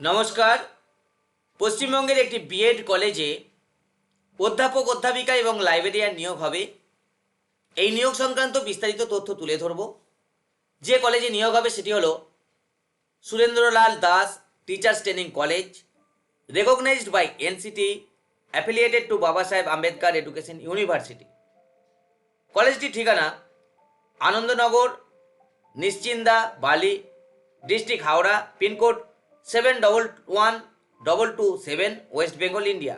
নমস্কার। পশ্চিমবঙ্গের একটি বিএড কলেজে অধ্যাপক, অধ্যাপিকা এবং লাইব্রেরিয়ান নিয়োগ হবে। এই নিয়োগ সংক্রান্ত বিস্তারিত তথ্য তুলে ধরব। যে কলেজে নিয়োগ হবে সেটি হলো Surendralal Das teachers training college recognized by NCT affiliated to Baba Saheb Ambedkar education university কলেজটির ঠিকানা Anandnagar, Nischinda, Bali, district Howrah, pincode seven double one double two seven West Bengal India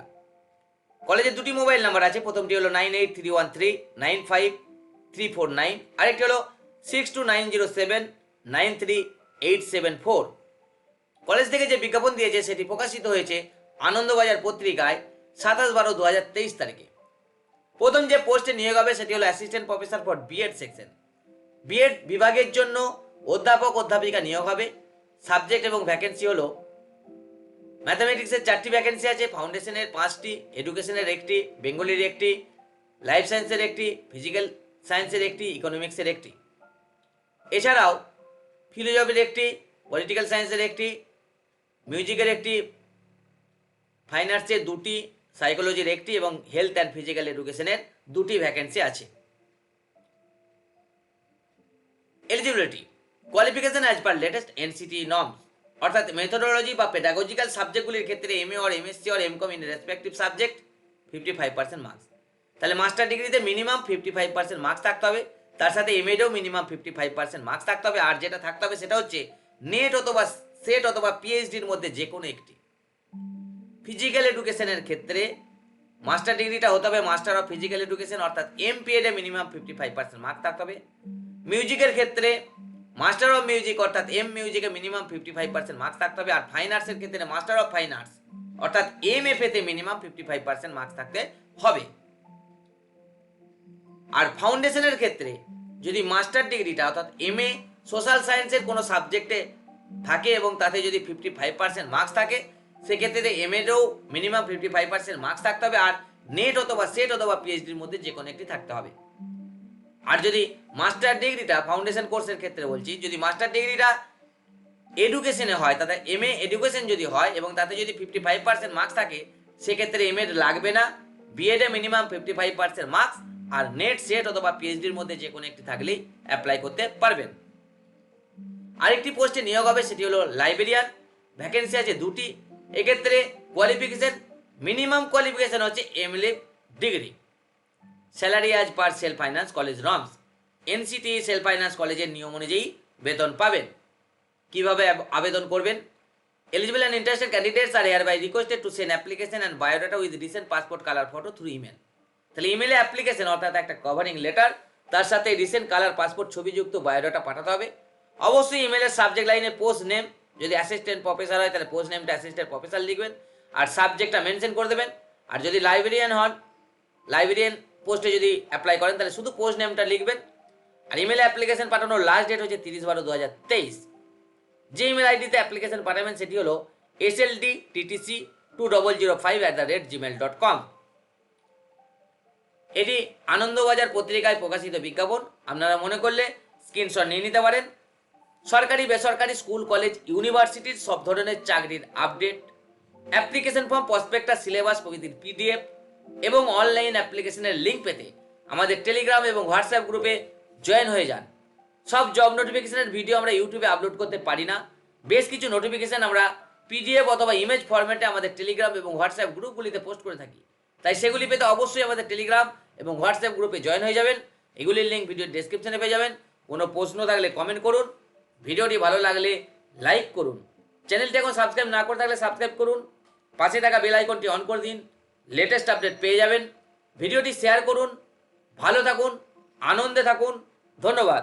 কলেজের দুটি মোবাইল নাম্বার আছে। প্রথমটি হলো nine eight three one three nine five three four nine আরেকটি হলো six two nine zero seven nine three eight seven four college থেকে যে বিজ্ঞাপন দিয়েছে, সেটি প্রকাশিত হয়েছে আনন্দবাজার পত্রিকায় সাতাশ বারো দু হাজার তেইশ তারিখে। প্রথম যে পোস্টে নিয়োগ হবে, সেটি হলো assistant professor for BEd section BEd বিভাগের জন্য অধ্যাপক অধ্যাপিকা নিয়োগ হবে। সাবজেক্ট এবং ভ্যাকেন্সি হলো ম্যাথামেটিক্সের চারটি ভ্যাকেন্সি আছে ফাউন্ডেশনের পাঁচটি এডুকেশনের একটি বেঙ্গলির একটি লাইফ সায়েন্সের একটি ফিজিক্যাল সায়েন্সের একটি ইকোনমিক্সের একটি। এছাড়াও ফিলোজফির একটি পলিটিক্যাল সায়েন্সের একটি মিউজিকের একটি ফাইন আর্টসের দুটি সাইকোলজির একটি এবং হেলথ অ্যান্ড ফিজিক্যাল এডুকেশনের দুটি ভ্যাকেন্সি আছে। Eligibility qualification as per latest NCT norms অর্থাৎ মেথোডোলজি বা পেডাগজিক্যাল সাবজেক্টগুলির ক্ষেত্রে M A or MSc or MCom in respective subject fifty five percent marks তাহলে মাস্টার ডিগ্রিতে minimum fifty five percent marks থাকতে হবে। তার সাথে M এডেও minimum fifty five percent marks থাকতে হবে। আর যেটা থাকতে হবে সেটা হচ্ছে নেট অথবা সেট অথবা পিএইচডির মধ্যে যে কোনো একটি ফিজিক্যাল এডুকেশনের ক্ষেত্রে মাস্টার ডিগ্রিটা হতে হবে মাস্টার অফ ফিজিক্যাল এডুকেশন অর্থাৎ M পিএডে minimum fifty five percent mark থাকতে হবে। মিউজিকের ক্ষেত্রে মাস্টার অফ মিউজিক অর্থাৎ এম মিউজিকে minimum fifty five percent marks থাকতে হবে, আর ফাইন আর্টসের ক্ষেত্রে মাস্টার অফ ফাইন আর্টস অর্থাৎ এম এফ এতে minimum fifty five percent marks থাকতে হবে। আর ফাউন্ডেশনের ক্ষেত্রে যদি মাস্টার ডিগ্রিটা অর্থাৎ এম এ সোশ্যাল সায়েন্সের কোনো সাবজেক্টে থাকে এবং তাতে যদি ফিফটি ফাইভ পার্সেন্ট মার্কস থাকে, সেক্ষেত্রে M এডেও minimum fifty five percent marks থাকতে হবে, আর নেট অথবা সেট অথবা পিএইচডির মধ্যে যে কোনো একটি থাকতে হবে। আর যদি মাস্টার ডিগ্রিটা ফাউন্ডেশন কোর্সের ক্ষেত্রে বলছি, যদি মাস্টার ডিগ্রিটা এডুকেশনে হয়, তাতে এম এ এডুকেশন যদি হয় এবং তাতে যদি ফিফটি ফাইভ পার্সেন্ট মার্কস থাকে, সেক্ষেত্রে এম এড লাগবে না। বিএডে minimum fifty five percent marks আর নেট সেট অথবা পিএইচডির মধ্যে যে কোনো একটি থাকলেই অ্যাপ্লাই করতে পারবেন। আরেকটি পোস্টে নিয়োগ হবে, সেটি হলো লাইব্রেরিয়ান ভ্যাকেন্সি আছে দুটি। এক্ষেত্রে কোয়ালিফিকেশন মিনিমাম কোয়ালিফিকেশন হচ্ছে MLA degree salary as per self finance college norms. NCT self finance কলেজের নিয়ম অনুযায়ী বেতন পাবেন। কীভাবে আবেদন করবেন? Eligible and interested candidates are hereby requested to send application and biodata with recent passport colour photo through email তাহলে ইমেলে অ্যাপ্লিকেশন অর্থাৎ একটা কভারিং লেটার তার সাথে রিসেন্ট কালার পাসপোর্ট ছবিযুক্ত বায়োডাটা পাঠাতে হবে। অবশ্যই ইমেলের সাবজেক্ট লাইনে পোস্ট নেম যদি অ্যাসিস্ট্যান্ট প্রফেসর হয় তাহলে পোস্ট নেমটা অ্যাসিস্ট্যান্ট প্রফেসর লিখবেন। আর সাবজেক্টটা মেনশন করে দেবেন। আর যদি লাইব্রেরিয়ান হন লাইব্রেরিয়ান পোস্টে যদি অ্যাপ্লাই করেন, তাহলে শুধু পোস্ট নেমটা লিখবেন আর ইমেলে অ্যাপ্লিকেশন পাঠানোর লাস্ট ডেট হচ্ছে তিরিশ বারো দু হাজার তেইশ। যে ইমেল আইডিতে অ্যাপ্লিকেশন পাঠাবেন, সেটি হলো S L D TTC two double zero five at the rate Gmail dot com এটি আনন্দবাজার পত্রিকায় প্রকাশিত বিজ্ঞাপন। আপনারা মনে করলে স্ক্রিনশট নিয়ে নিতে পারেন। সরকারি, বেসরকারি স্কুল কলেজ ইউনিভার্সিটির সব ধরনের চাকরির update application form prospectus syllabus প্রভৃতির পিডিএফ এবং অনলাইন অ্যাপ্লিকেশনের লিঙ্ক পেতে আমাদের টেলিগ্রাম এবং হোয়াটসঅ্যাপ গ্রুপে জয়েন হয়ে যান। সব জব নোটিফিকেশনের ভিডিও আমরা ইউটিউবে আপলোড করতে পারি না। বেশ কিছু নোটিফিকেশন আমরা পিডিএফ অথবা ইমেজ ফরম্যাটে আমাদের টেলিগ্রাম এবং হোয়াটসঅ্যাপ গ্রুপগুলিতে পোস্ট করে থাকি। তাই সেগুলি পেতে অবশ্যই আমাদের টেলিগ্রাম এবং হোয়াটসঅ্যাপ গ্রুপে জয়েন হয়ে যাবেন। এগুলির লিঙ্ক ভিডিও ডেসক্রিপশনে পেয়ে যাবেন। কোনো প্রশ্ন থাকলে কমেন্ট করুন। ভিডিওটি ভালো লাগলে লাইক করুন। চ্যানেলটি এখন সাবস্ক্রাইব না করে থাকলে সাবস্ক্রাইব করুন। পাশে থাকা বেল আইকনটি অন করে দিন। লেটেস্ট আপডেট পেয়ে যাবেন। ভিডিওটি শেয়ার করুন ভালো থাকুন আনন্দে থাকুন ধন্যবাদ।